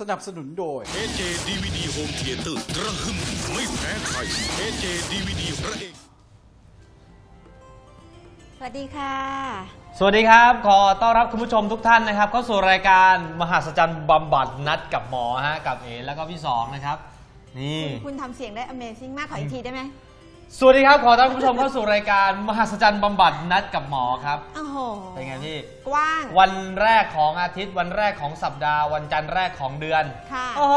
สนับสนุนโดย AJ DVD Home Theater กระหึ่มไม่แพ้ใคร AJ DVD พระเอกสวัสดีค่ะ สวัสดีครับ ขอต้อนรับคุณผู้ชมทุกท่านนะครับ เข้าสู่รายการมหัศจรรย์บำบัดนัดกับหมอฮะกับเอแล้วก็พี่สองนะครับ นี่ คุณทำเสียงได้ Amazing มากขออีกทีได้ไหม สวัสดีครับ ขอต้อนรับคุณผู้ชมเข้าสู่รายการ มหัศจรรย์บำบัดนัดกับหมอครับ โอ้โหเป็นไงพี่ กว้าง วันแรกของอาทิตย์วันแรกของสัปดาห์ วันจันทร์แรกของเดือน ค่ะ โอ้โห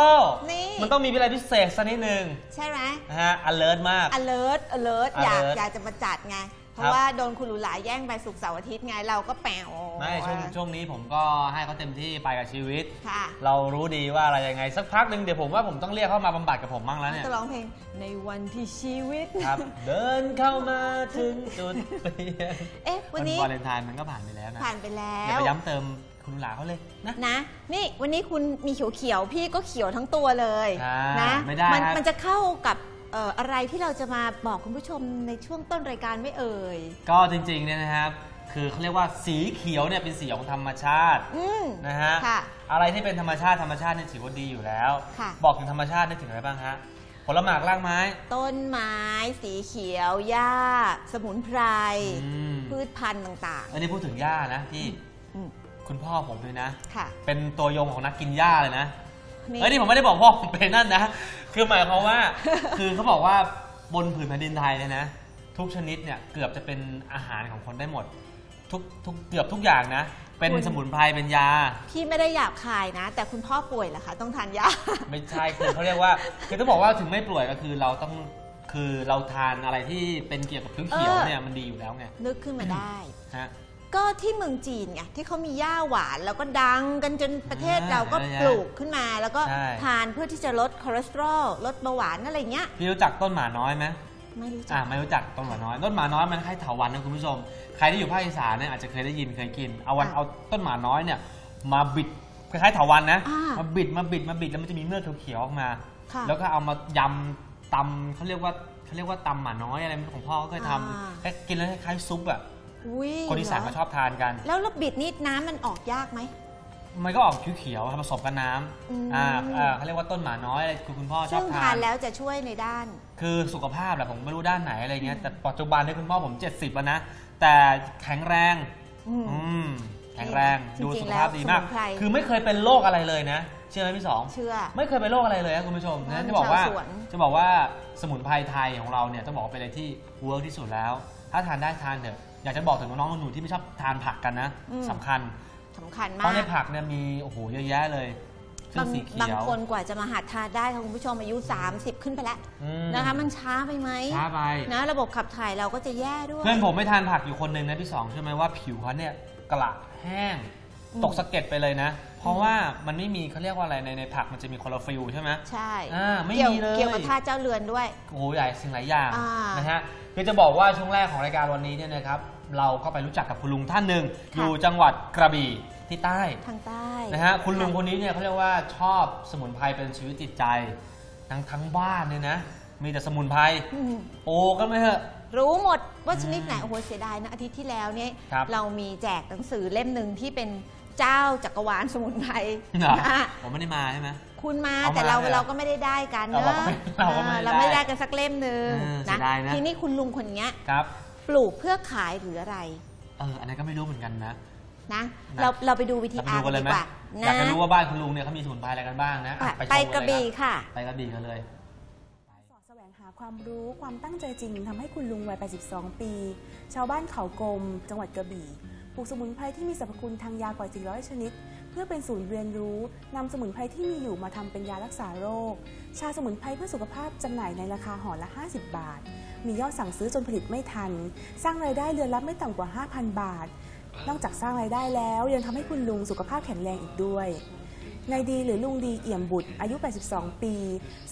นี่ มันต้องมีอะไรพิเศษสักนิดนึงใช่ไหมนะฮะ alert มาก alert alert อยาก alert อยากจะมาจัดไง เพครัราะบว่าโดนคุณหลูหลาแย่งไปสุกร์เสาร์อาทิตย์ไงเราก็แปว ไม่ช่วงช่วงนี้ผมก็ให้เขาเต็มที่ไปกับชีวิต ค่ะ เรารู้ดีว่าอะไรยังไง สักพักหนึ่งเดี๋ยวผมว่าผมต้องเรียกเข้ามาบำบัดกับผมบ้างแล้วเนี่ย จะร้องเพลงในวันที่ชีวิต ครับ เดินเข้ามาถึงจุดเปลี่ยนเอ๊ะวันนี้ วาเลนไทน์มันก็ผ่านไปแล้วนะผ่านไปแล้อย่าว ไปย้ำเติมคุณหลาเขาเลยนะ นะ นี่วันนี้คุณมีเขียวๆ พี่ก็เขียวทั้งตัวเลยอ่านะไม่ได้มันครับ มันจะเข้ากับ เอ่ออะไรที่เราจะมาบอกคุณผู้ชมในช่วงต้นรายการไม่เอ่ย ก็จริงๆเนี่ยนะครับ คือเขาเรียกว่าสีเขียวเนี่ยเป็นสีของธรรมชาติอืม นะฮะค่ะอะไรที่เป็นธรรมชาติธรรมชาติเนี่ยถือว่าดีอยู่แล้ว ค่ะ บอกถึงธรรมชาตินึกถึงอะไรบ้างฮะผลหมากรากไม้ ต้นไม้ สีเขียว หญ้า สมุนไพร อืม พืชพันธุ์ต่างอันนี้พูดถึงหญ้านะพี่ๆอืมคุณพ่อผมเลยนะ ค่ะเป็นตัวยงของนักกินหญ้าเลยนะ นี่ เอ้ยนี่ผมไม่ได้บอกพ่อผมเป็นนั่นนะ คือหมายความว่า คือเขาบอกว่าบนผืนแผ่นดินไทยเนี่ยนะ ทุกชนิดเนี่ยเกือบจะเป็นอาหารของคนได้หมด ทุกทุกเกือบทุกอย่างนะ เป็นคุณ สมุนไพรเป็นยา พี่ไม่ได้หยาบคายนะ แต่คุณพ่อป่วยเหรอคะ ต้องทานยา ไม่ใช่คือเขาเรียกว่า คือต้องบอกว่าถึงไม่ป่วยก็คือเราต้องคือเราทานอะไรที่เป็นเกี่ยวกับเขียวเออๆเนี่ยมันดีอยู่แล้วไงนึกขึ้นมาได้ ฮะ ก็ที่เมืองจีนไงที่เขามีหญ้าหวานแล้วก็ดังกันจนประเทศอ่าเราก็เยอะแยะปลูกขึ้นมาแล้วก็ใช่ ทานเพื่อที่จะลดคอเลสเตอรอลลดเบาหวานอะไรเงี้ย พี่รู้จักต้นหมาน้อยไหมไม่รู้จัอ่าก ไม่รู้จักต้นหมาน้อยต้นหมาน้อยมันคล้ายเถาวัลย์นะคุณผู้ชมใครที่อยู่ภาคอีสานเนี่ยอาจจะเคยได้ยินเคยกินเอาวันอะเอาต้นหมาน้อยเนี่ยมาบิดคล้ายๆเถาวัลย์นะอ่ามาบิดมาบิดมาบิดแล้วมันจะมีเมือกเขียวๆออกมา ค่ะ แล้วก็เอามายำตำเขาเรียกว่าเขาเรียกว่าตำหมาน้อยอะไรของพ่อก็เคยทอ่าำแค่กินแล้วคล้ายๆซุปอะ อุ้ยคนอีสานเหรก็ชอบทานกัน แล้วระบิดนี่น้ำมันออกยากไหม มันก็ออกเขียวๆผสมกับน้อืมำอ่าอ่าเขาเรียกว่าต้นหมาน้อยอะไรคือคุณพ่อชซึ่องบทาทานน แล้วจะช่วยในด้าน คือสุขภาพแหละผมไม่รู้ด้านไหนอะไรเงี้ยแต่ปัจจุบันเนี่ยคุณพ่อผม 70 แล้วนะ แต่แข็งแรง อืม อืม แข็งแรงจริงๆดูสุขภาพดีมาก แล้วสมุนไพร คือไม่เคยเป็นโรคอะไรเลยนะ เชื่อไหมพี่สอง เชื่อ ไม่เคยเป็นโรคอะไรเลยนะคุณผู้ชมเพราะนั้นมันจะบอกว่าชาวสวน จะบอกว่าสมุนไพรไทยของเราเนี่ยต้องบอกว่าเป็นอะไรที่เวิร์กที่สุดแล้ว ถ้าทานได้ทานเถอะ อยากจะบอกถึงน้องๆหนูๆที่ไม่ชอบทานผักกันนะสำคัญ สำคัญเพมากราะในผักเนี่ยมีโอ้โหเยอะแยะเลยซึ่บางงสีเขียวบางคนกว่าจะมาหัดทานได้ค่ะคุณผู้ชมอายุ 30 ขึ้นไปแล้วอืมนะคะ มันช้าไปไหมช้าไป นะ ระบบขับถ่ายเราก็จะแย่ด้วย เพื่อนผมไม่ทานผักอยู่คนหนึ่งนะพี่สองใช่ไหมว่าผิวเขาเนี่ยกระแห้ง อืม ตกสะเก็ดไปเลยนะ เพราะว่ามันไม่มีเขาเรียกว่าอะไรในในผักมันจะมีคลอโรฟิลล์ใช่ไหม ใช่อ่าไม่เกี่ยวมีเลย เกี่ยวกับธาตุเจ้าเรือนด้วย โอ้โหใหญ่สิ่งหลายอย่างอ่าน นะฮะคือจะบอกว่าช่วงแรกของรายการวันนี้เนี่ยนะครับ เราก็ไปรู้จักกับคุณลุงท่านหนึ่งค่ะอยู่จังหวัดกระบี่ที่ใต้ทางใต้นะฮะคุณลุงคนนี้เนี่ยเขาเรียกว่าชอบสมุนไพรเป็นชีวิตจิตใจทั้งทั้งบ้านเนี่ยนะ มีแต่สมุนไพรอืมโอ้ก็ไม่เถอะรู้หมดว่าชนิดไหนโอ้โหเสียดายนะอาทิตย์ที่แล้วเนี่ยครับเรามีแจกหนังสือเล่มหนึ่งที่เป็นเจ้าจักรวาลสมุนไพรเหรอนะผมไม่ได้มาใช่ไหมคุณมาเอามาแต่เราเลยเหรอเราก็ไม่ได้ได้กันเอาเนอะเราก็ไม่เราก็ไม่ได้เราไม่ได้กันสักเล่มหนึ่งเออเสียดายนะทีนี้คุณลุงคนเนี้ยครับ ปลูกเพื่อขายหรืออะไรเอออันนั้นก็ไม่รู้เหมือนกันนะ นะ นะ เราเราไปดูวิธีเราไปอาดูร์กันเลยดีไหมกว่าอยากนะจะรู้ว่าบ้านคุณลุงเนี่ยเขามีสมุนไพรอะไรกันบ้างนะอะไปชมไปนเลยกระบี่คค่ะ ไปกระบี่กันเลย สอดแสวงหาความรู้ความตั้งใจจริงทำให้คุณลุงวัย 82 ปี ชาวบ้านเขากลม จังหวัดกระบี่ปลูกสมุนไพรที่มีสรรพคุณทางยากว่า 400 ชนิด เพื่อเป็นศูนย์เรียนรู้นำสมุนไพรที่มีอยู่มาทำเป็นยารักษาโรค ชาสมุนไพรเพื่อสุขภาพจำหน่ายในราคาห่อละ 50 บาท มียอดสั่งซื้อจนผลิตไม่ทัน สร้างรายได้เดือนละไม่ต่ำกว่า 5,000 บาท นอกจากสร้างรายได้แล้ว ยังทำให้คุณลุงสุขภาพแข็งแรงอีกด้วยนายดีหรือลุงดีเอี่ยมบุตรอายุ 82 ปี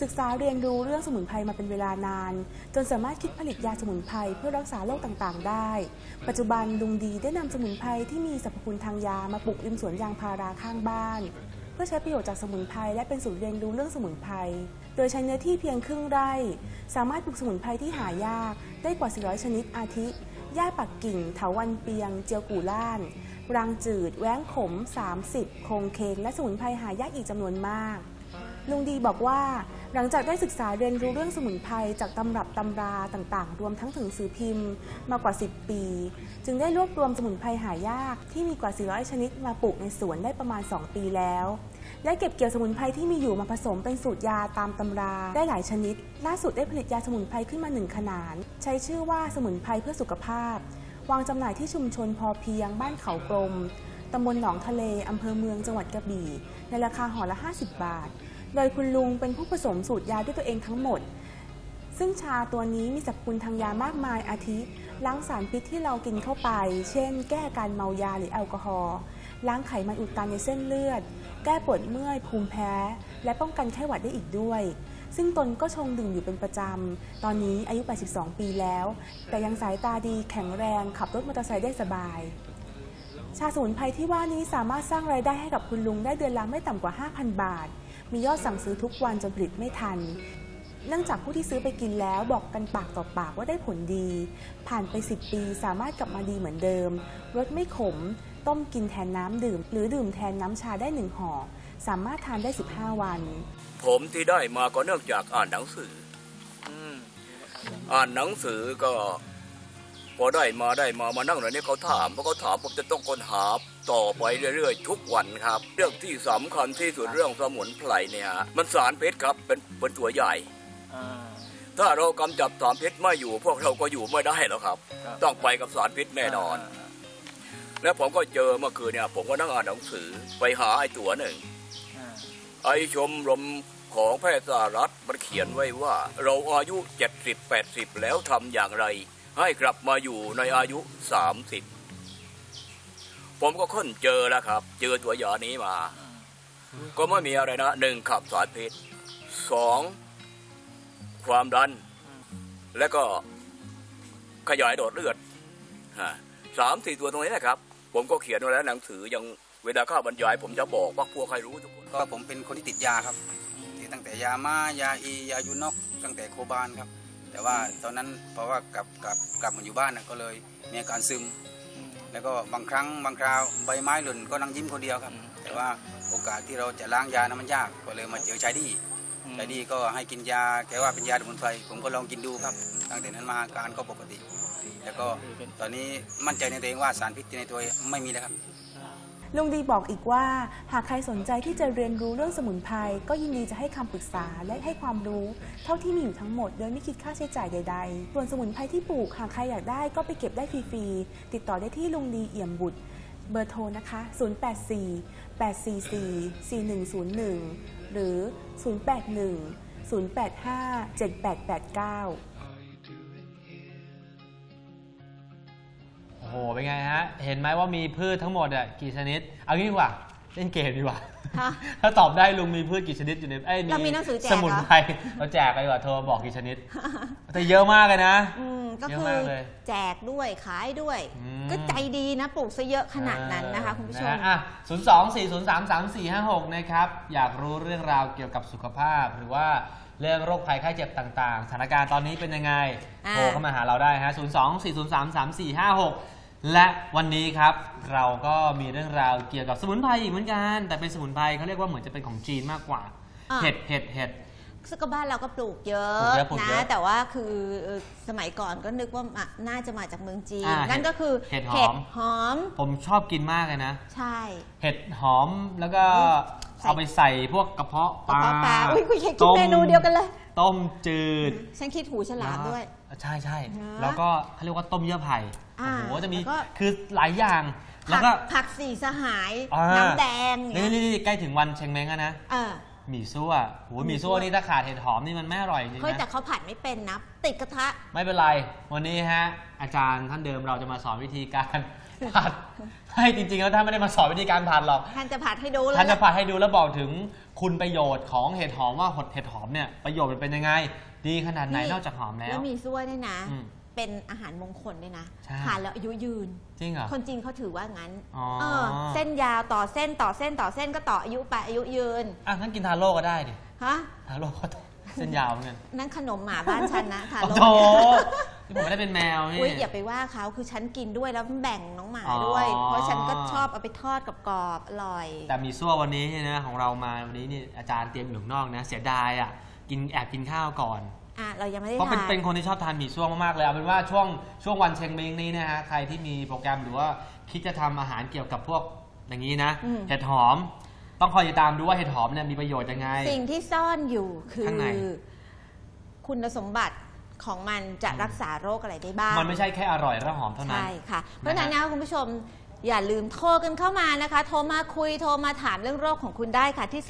ศึกษาเรียนรู้เรื่องสมุนไพรมาเป็นเวลานาน จนสามารถคิดผลิตยาสมุนไพรเพื่อรักษาโรคต่างๆ ได้ ปัจจุบันลุงดีได้นำสมุนไพรที่มีสรรพคุณทางยามาปลูกริมสวนยางพาราข้างบ้าน เพื่อใช้ประโยชน์จากสมุนไพรและเป็นศูนย์เรียนรู้เรื่องสมุนไพร โดยใช้เนื้อที่เพียงครึ่งไร่ สามารถปลูกสมุนไพรที่หายากได้กว่า 400 ชนิดอาทิหญ้าปักกิ่ง เถาวันเปียง เจียวกู่ล่านรางจืด แว้งขม 30 โคงเคง และสมุนไพรหายากอีกจำนวนมาก ลุงดีบอกว่าหลังจากได้ศึกษาเรียนรู้เรื่องสมุนไพรจากตำรับตำราต่างๆ รวมทั้งถึงสือพิมพ์มากว่า 10 ปี จึงได้รวบรวมสมุนไพรหายากที่มีกว่า 400 ชนิดมาปลูกในสวนได้ประมาณ 2 ปีแล้ว และเก็บเกี่ยวสมุนไพรที่มีอยู่มาผสมเป็นสูตรยาตามตำรา ได้หลายชนิด ล่าสุดได้ผลิตยาสมุนไพรขึ้นมาหนึ่งขนาดใช้ชื่อว่าสมุนไพรเพื่อสุขภาพ วางจำหน่ายที่ชุมชนพอเพียง บ้านเขากลมตำบลหนองทะเลอำเภอเมืองจังหวัดกระบี่ ในราคาห่อละ 50 บาท โดยคุณลุงเป็นผู้ผสมสูตรยาด้วยตัวเองทั้งหมด ซึ่งชาตัวนี้มีสรรพคุณทางยามากมายอาทิล้างสารพิษที่เรากินเข้าไป เช่น แก้การเมายาหรือแอลกอฮอล์ ล้างไขมันอุดตันในเส้นเลือด แก้ปวดเมื่อย ภูมิแพ้ และป้องกันไข้หวัดได้อีกด้วย ซึ่งตนก็ชงดื่มอยู่เป็นประจำ ตอนนี้อายุ 82 ปีแล้ว แต่ยังสายตาดีแข็งแรงขับรถมอเตอร์ไซค์ได้สบาย ชาสมุนไพรที่ว่านี้สามารถสร้างรายได้ให้กับคุณลุงได้เดือนละไม่ต่ำกว่า 5,000 บาท มียอดสั่งซื้อทุกวันจนผลิตไม่ทันเนื่องจากผู้ที่ซื้อไปกินแล้วบอกกันปากต่อปากว่าได้ผลดี ผ่านไป 10 ปีสามารถกลับมาดีเหมือนเดิม รสไม่ขม ต้มกินแทนน้ำดื่ม หรือดื่มแทนน้ำชาได้หนึ่งห่อ สามารถทานได้ 15 วัน ผมที่ได้มาก็เนื่องจากอ่านหนังสือออ่านหนังสือก็ พอได้มาได้มามานั่งหน่อยนี่เขาถามเพราะเขาถามผมจะต้องค้นหาต่อไปเรื่อยๆ ทุกวันครับ เรื่องที่สำคัญที่สุดเรื่องสมุนไพรเนี่ยฮะมันสารพิษครับเป็นเป็นตัวใหญ่ถ้าเรากำจัดสารพิษไม่อยู่ พวกเราก็อยู่ไม่ได้แล้วครับ ต้องไปกับสารพิษแน่นอน แล้วผมก็เจอเมื่อคืนเนี่ย ผมก็นั่งอ่านหนังสือไปหาไอ้ตัวหนึ่งไอชมรมของแพทยสหรัฐมันเขียนไว้ว่า เราอายุ 70 80 แล้วทำอย่างไร ให้กลับมาอยู่ในอายุ 30 ผมก็ค้นเจอแล้วครับ เจอตัวยานี้มา ก็ไม่มีอะไรนะหนึ่งขับสารพิษสองความดัน และก็ขยายโดดเลือดฮะ สามสี่ตัวตรงนี้นะครับ ผมก็เขียนไว้แล้วหนังสือยังเวลาข้าบรรยายผมจะบอกว่าพวกใครรู้ทุกคนก็ผมเป็นคนที่ติดยาครับที่ตั้งแต่ยามายาอียายูนอกตั้งแต่โคบานครับ แต่ว่าตอนนั้นเพราะว่ากลับกลับกลับมาอยู่บ้านนะก็เลยมีอาการซึม แล้วก็บางครั้งบางคราวใบไม้หล่นก็นั่งยิ้มคนเดียวครับ แต่ว่าโอกาสที่เราจะล้างยานั้นมันยากก็เลยมาเจอชายดีชายดีก็ให้กินยาแกว่าเป็นยาสมุนไพรผมก็ลองกินดูครับ ตั้งแต่นั้นมาอาการก็ปกติ แล้วก็ตอนนี้มั่นใจในตัวเองว่าสารพิษในตัวไม่มีแล้วครับลุงดีบอกอีกว่า หากใครสนใจที่จะเรียนรู้เรื่องสมุนไพรก็ยินดีจะให้คำปรึกษาและให้ความรู้ เท่าที่มีอยู่ทั้งหมดโดยไม่คิดค่าใช้จ่ายใด ๆ ส่วนสมุนไพรที่ปลูกหากใครอยากได้ก็ไปเก็บได้ฟรีๆติดต่อได้ที่ลุงดีเอี่ยมบุตร เบอร์โทรนะคะ 084 844 4101 หรือ 081 085 7889 โอ้โหเป็นไงฮะ เห็นไหมว่ามีพืชทั้งหมดอะกี่ชนิด เอางี้ดีกว่าเล่นเกมดีกว่า ฮะ ถ้าตอบได้ลุงมีพืชกี่ชนิดอยู่ในเอ้ยเรามีหนังสือแจกสมุนไพรเราแจกกันดีกว่าโทรมาบอกกี่ชนิด แต่เยอะมากเลยนะ อืมก็เยอะคือมากเลยแจกด้วยขายด้วย อืม ก็ใจดีนะปลูกซะเยอะขนาดนั้นนะคะคุณผู้ชมนะฮะอะ0 2 4 0 3 3 4 5 6 นะครับ อยากรู้เรื่องราวเกี่ยวกับสุขภาพ หรือว่าเรื่องโรคภัยไข้เจ็บต่างๆ สถานการณ์ตอนนี้เป็นยังไง อ่า โทรเข้ามาหาเราได้ฮะ 0 2 4 0 3 3 4 5 6 และวันนี้ครับเราก็มีเรื่องราวเกี่ยวกับสมุนไพรอีกเหมือนกัน แต่เป็นสมุนไพรเขาเรียกว่าเหมือนจะเป็นของจีนมากกว่า อะ เห็ดเห็ดเห็ด ซึ่งก็บ้านเราก็ปลูกเยอปลูกะเยอะปลูกเยนะ อะแต่ว่าคือเอ่อสมัยก่อนก็นึกว่าอะน่าจะมาจากเมืองจีน อ่านั่นก็คือเห็ดหอม หอม ผมชอบกินมากเลยนะ ใช่ เห็ดหอมแล้วก็ใส่เอาไปใส่พวกกระเพาะปกระลาเพาะปลาอุ้ยคุยคิดต้เมนูเดียวกันเลย ต้มจืดฉันคิดหูฉลามด้วยใช่ใช่นะ แล้วก็เขาเรียกว่าต้มเยื่อไผ่อ่า โอ้โหจะมีแล้วก็ คือหลายอย่าง แล้วผัก็ผักสีสหาย อ่า น้ำแดงอย่างนี่เงี้ยนี่นี่ใกล้ถึงวันเชงเม้งแล้วนะเออ หมี่ซั่วโหหมี่หมี่ซั่ซั่ววนี่ถ้าขาดเห็ดหอมนี่มันไม่อร่อยจริงเฮ้ยแต่นะเขาผัดไม่เป็นนะ ติดกระทะ ไม่เป็นไร วันนี้ฮะ อาจารย์ท่านเดิมเราจะมาสอนวิธีการผัดให้จริงๆแล้วท่านไม่ได้มาสอนวิธีการผัดหรอก ท่านจะผัดให้ดูเลยท่านจะผัดให้ดูแล้วบอกถึงคุณประโยชน์ของเห็ดหอมว่าเห็ดหอมเนี่ยประโยชน์มันเป็นยังไง ดีขนาดไหนนอกจากหอมแล้แล้ววมีซั่วด้วยนะอืม เป็นอาหารมงคลด้วยนะใช่ ทานแล้วอายุยืน จริงเหรอ คนจีนเขาถือว่างั้นอ๋อ เออเส้นยาวต่อเส้นต่อเส้นต่อเส้นก็ต่ออายุไปอายุยืนอะงั้นกินทาโร่ก็ได้ดิ ฮะทาโร่ก็เส้นยาวเหมือนกันนั่นขนมหมาบ้านฉันนะทาโอ้โร่โหที่ผมไม่ได้เป็นแมวนี่ อุ้ยอย่าไปว่าเขาคือฉันกินด้วยแล้วแบ่งน้องหมาอ๋อด้วยเพราะฉันก็ชอบเอาไปทอดกับกรอบๆอร่อย แต่มีซั่ววันนี้เนี่ยนะของเรามาวันนี้นี่อาจารย์เตรียมอยู่ข้างนอกนะ เสียดายอะ กินแอบกินข้าวก่อน อะเรายังไม่ได้เพราะเป็นทาน เป็นคนที่ชอบทานหมี่ซั่วมากๆเลยเอาเป็นว่าช่วงช่วงวันเชงเมงนี้นะฮะใครที่มีโปรแกรมหรือว่าคิดจะทำอาหารเกี่ยวกับพวกอย่างนี้นะ อืม เห็ดหอม ต้องคอยติดตามดูว่าเห็ดหอมเนี่ยมีประโยชน์ยังไง สิ่งที่ซ่อนอยู่คือ ข้างใน คุณสมบัติของมันจะรักษาโรคอะไรได้บ้าง มันไม่ใช่แค่อร่อยและหอมเท่านั้น ใช่ค่ะ เพราะฉะนั้นนะคุณผู้ชม อย่าลืมโทรกันเข้ามานะคะ โทรมาคุยโทรมาถามเรื่องโรคของคุณได้ค่ะที่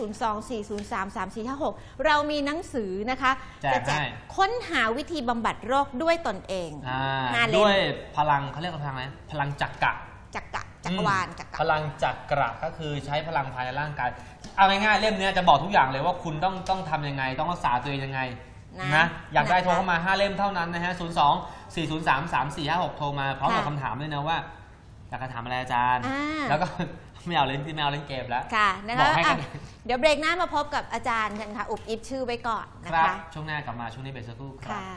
024033456 เรามีหนังสือนะคะแจกจะแจกให้ ค้นหาวิธีบำบัดโรคด้วยตนเองอ่าห้าเล่มด้วยพลังเขาเรียกว่าพลังอะไรพลังจักกะจักกะจักรวาลจักพกะลังจักระก็คือใช้พลังภายในร่างกายเอาง่ายๆเล่มเนี้ยจะบอกทุกอย่างเลยว่าคุณต้องต้องทำยังไง ต้องรักษาตัวเองยังไงนะนะอยากได้นะคะโทรเข้ามา 5 เล่มเท่านั้นนะฮะ 0 2 4 0 3 3 4 5 6 โทรมาพร้อมกับค่ะ คำถามด้วยนะว่า อยากจะถามอะไรอาจารย์ อ่า แล้วก็ ไม่เอาเล่นที่ไม่เอาเล่นเกมแล้ว ค่ะนะบอคะกให้กัน อะเดี๋ยวเบรกหน้ามาพบกับอาจารย์กันค่ะ อุบอิบชื่อไว้ก่อนนะครับคะช่วงหน้ากลับมาช่วงนี้เบรกสักครู่ครับ ค่ะ